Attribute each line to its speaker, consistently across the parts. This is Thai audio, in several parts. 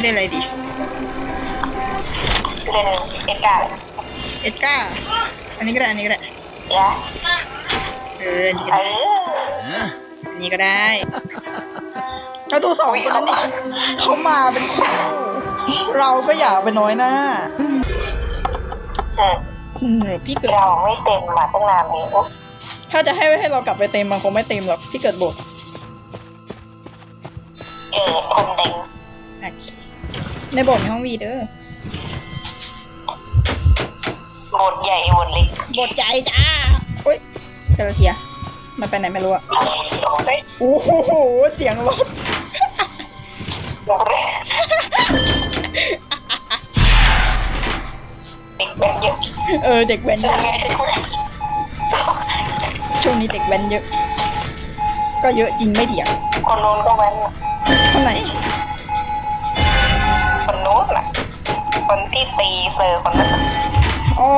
Speaker 1: พี่เล่นอะไรดี
Speaker 2: เล่นเอ็ดการ์ด
Speaker 1: เอ็ดก้าอันนี้ก็ได้อันนี้ก็ได้
Speaker 2: ยะ
Speaker 1: เอออันนี้ก็
Speaker 2: เอ
Speaker 1: ได้
Speaker 2: อ
Speaker 1: อันนี้ก็ได้เราดูสองคนนั้นดิเขามาเป็นคู่เราก็อย่าไปน้อยหน้า
Speaker 2: ใช่
Speaker 1: อืมพี่เกิด
Speaker 2: เราไม่เต็มมาตั้งนานนี้โอ้
Speaker 1: ถ้าจะให้ให้เรากลับไปเต็มมันคงไม่เต็มหรอกพี่เกิดโบสถ์
Speaker 2: เกิดคนเด็ง
Speaker 1: โอเค ในโบสถ์มีห้องวีเด้อ
Speaker 2: บทใหญ่บทเล็ก
Speaker 1: โบสถ์ใจจ้าอุ้ยเกระเทียมันไปไหนไม่รู้อะ
Speaker 2: เฮ้ย
Speaker 1: โอ้โหเสียงรถ
Speaker 2: บทเล็กเด็กเป็นเยอะ
Speaker 1: เออเด็กแว้นเยอะช่วงนี้เด็กแว้นเยอะ ก็เยอะจริงไม่เถียง
Speaker 2: คนนู้นก็แว้น
Speaker 1: คนไหน
Speaker 2: คน ที่ตีเซอร์คนนั้นน่ะ
Speaker 1: อ๋อ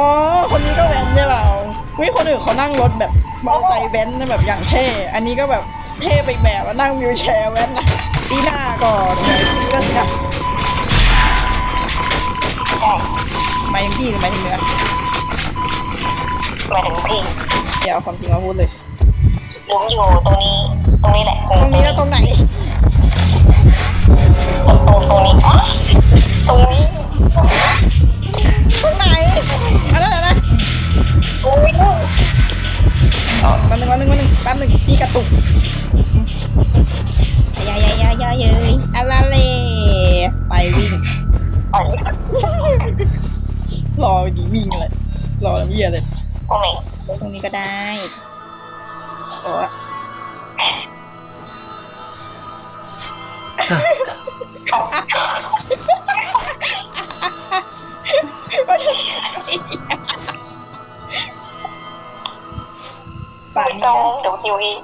Speaker 1: คนนี้ก็แว้นใช่เปล่าวิคนอื่นเขานั่งรถแบบมอเตอร์ไซค์แว้นแบบอย่างเท่ อันนี้ก็แบบเท่ไปอีกแบบว่านั่งวิวแชร์แว้นนะปีหน้าก่อนเลยปีก็สิครับ
Speaker 2: ใช่
Speaker 1: หมายถึงพี่หรือหมายถึงเนื้อ
Speaker 2: หมายถึงพี่
Speaker 1: เดี๋ยวเอาความจริงมาพูดเลย
Speaker 2: หลุมอยู่ตรงนี้ ตรงนี้แหละเออ
Speaker 1: ตรงนี้แล้วตรงไหน
Speaker 2: ตรงตรง โอ้ยนู่น
Speaker 1: อ๋อแป๊บนึงแป๊บนึงแป๊บนึงแป๊บนึงพี่กระตุกยายายายายเยอะไรเลยไปวิ่ง
Speaker 2: อ๋อ
Speaker 1: รอดีวิ่งเลยรอเยี่ยเลย
Speaker 2: ตรงไหน
Speaker 1: ตรงนี้ก็ได้โอ้
Speaker 2: ไม่ต้องเดี๋ยวคิวอีก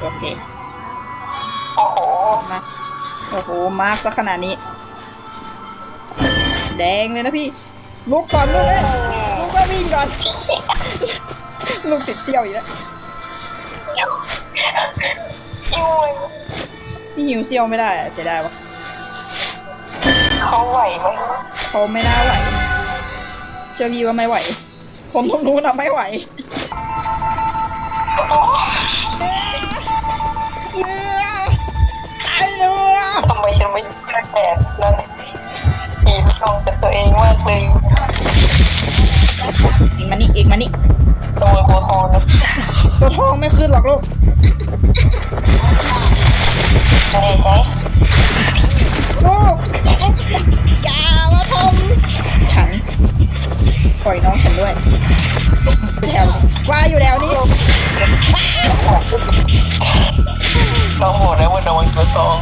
Speaker 1: โอเค
Speaker 2: โอ้โห
Speaker 1: มา โอ้โห มาร์คซะขนาดนี้ แดงเลยนะพี่ ลุกก่อนลุกเลยลุกก็วิ่งก่อน ลุกติดเที่ยวอีกแล้ว
Speaker 2: คิวเลย
Speaker 1: นี่หิวเซี่ยวไม่ได้อะเสียดายวะ
Speaker 2: เขาไหวไหม
Speaker 1: เขาไม่น่าไหว เชื่อพี่ว่าไม่ไหวคนตรงนู้นอะไม่ไหว เรือตายเรือ
Speaker 2: ทำไมฉันไม่คิดแต่นั่นอีลองแต่ตัวเองมากเลย
Speaker 1: อีกมานี่อีกมานี่
Speaker 2: โดนตัวทองนะ
Speaker 1: ตัวทองไม่ขึ้นหรอกลูก
Speaker 2: ไม่ได้ใจ
Speaker 1: ลูกอย่ามาทำฉันปล่อยน้องฉันด้วย ต้องหมดนะวันนอนก็ต้อง